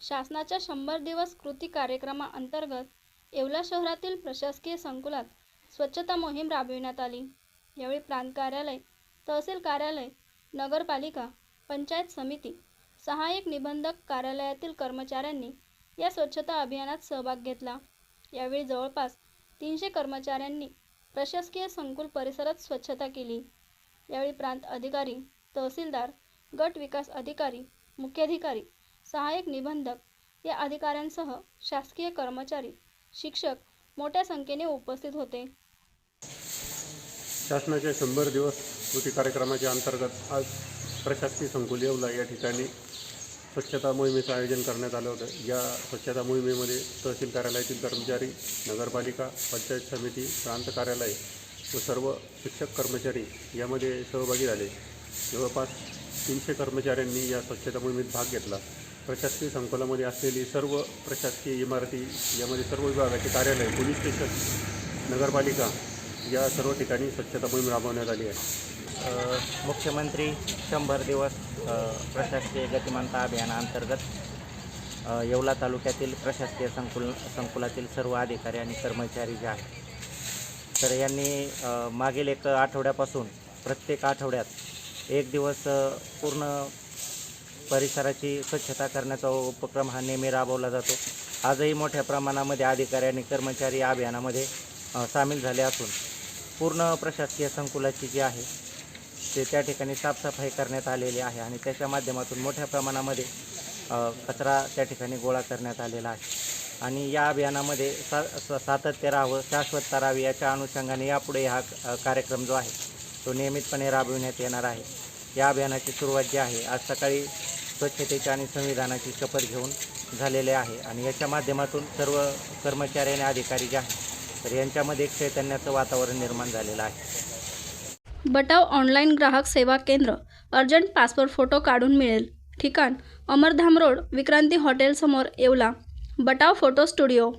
शासनाच्या शंभर दिवस कृती कार्यक्रमाअंतर्गत येवला शहरातील प्रशासकीय संकुलात स्वच्छता मोहीम राबविण्यात आली. यावेळी प्रांत कार्यालय तहसील कार्यालय नगरपालिका पंचायत समिती सहाय्यक निबंधक कार्यालयातील कर्मचाऱ्यांनी या स्वच्छता अभियानात सहभाग घेतला. यावेळी जवळपास तीनशे कर्मचाऱ्यांनी प्रशासकीय संकुल परिसरात स्वच्छता केली. यावेळी प्रांत अधिकारी तहसीलदार गट विकास अधिकारी मुख्याधिकारी सहाय्यक निबंधक या अधिकाऱ्यांसह शासकीय कर्मचारी शिक्षक मोठ्या संख्येने उपस्थित होते. शासनाच्या शंभर दिवस कृती कार्यक्रमाच्या अंतर्गत आज प्रशासकीय संकुल येवला या ठिकाणी स्वच्छता मोहिमेचं आयोजन करण्यात आलं होतं. या स्वच्छता मोहिमेमध्ये तहसील कार्यालयातील कर्मचारी नगरपालिका पंचायत समिती प्रांत कार्यालय व सर्व शिक्षक कर्मचारी यामध्ये सहभागी झाले. जवळपास तीनशे कर्मचाऱ्यांनी या स्वच्छता मोहिमेत भाग घेतला. प्रशासकीय संकुलामध्ये असलेली सर्व प्रशासकीय इमारती यामध्ये सर्व विभागाचे कार्यालय पोलीस स्टेशन नगरपालिका या सर्व ठिकाणी स्वच्छता मोहीम राबवण्यात आली आहे. मुख्यमंत्री शंभर दिवस प्रशासकीय गतिमानता अभियानाअंतर्गत येवला तालुक्यातील प्रशासकीय संकुल संकुलातील सर्व अधिकारी आणि कर्मचारी जे आहेत तर यांनी मागील एक आठवड्यापासून प्रत्येक आठवड्यात एक दिवस पूर्ण परिसराची स्वच्छता करण्याचा उपक्रम हा नेहमी राबवला जातो. आजही मोठ्या प्रमाणामध्ये अधिकारी आणि कर्मचारी या अभियानामध्ये सामील झाले असून पूर्ण प्रशासकीय संकुलाची जी आहे ते त्या ठिकाणी साफसफाई करण्यात आलेली आहे आणि त्याच्या माध्यमातून मोठ्या प्रमाणामध्ये कचरा त्या ठिकाणी गोळा करण्यात आलेला आहे. आणि या अभियानामध्ये सा सातत्य राहावं शाश्वतता राहावी याच्या अनुषंगाने यापुढे हा कार्यक्रम जो आहे तो नियमितपणे राबविण्यात येणार आहे. या अभियानाची सुरुवात जी आहे आज सकाळी स्वच्छतेची आणि संविधानाची शपथ घेऊन झालेले आहे. आणि याच्या माध्यमातून सर्व कर्मचारी आणि अधिकारी जे आहेत तर यांच्यामध्ये एक चैतन्याचं वातावरण निर्माण झालेलं आहे. बटाव ऑनलाईन ग्राहक सेवा केंद्र अर्जंट पासपोर्ट फोटो काढून मिळेल. ठिकाण अमरधाम रोड विक्रांती हॉटेलसमोर येवला. Batav photo studio.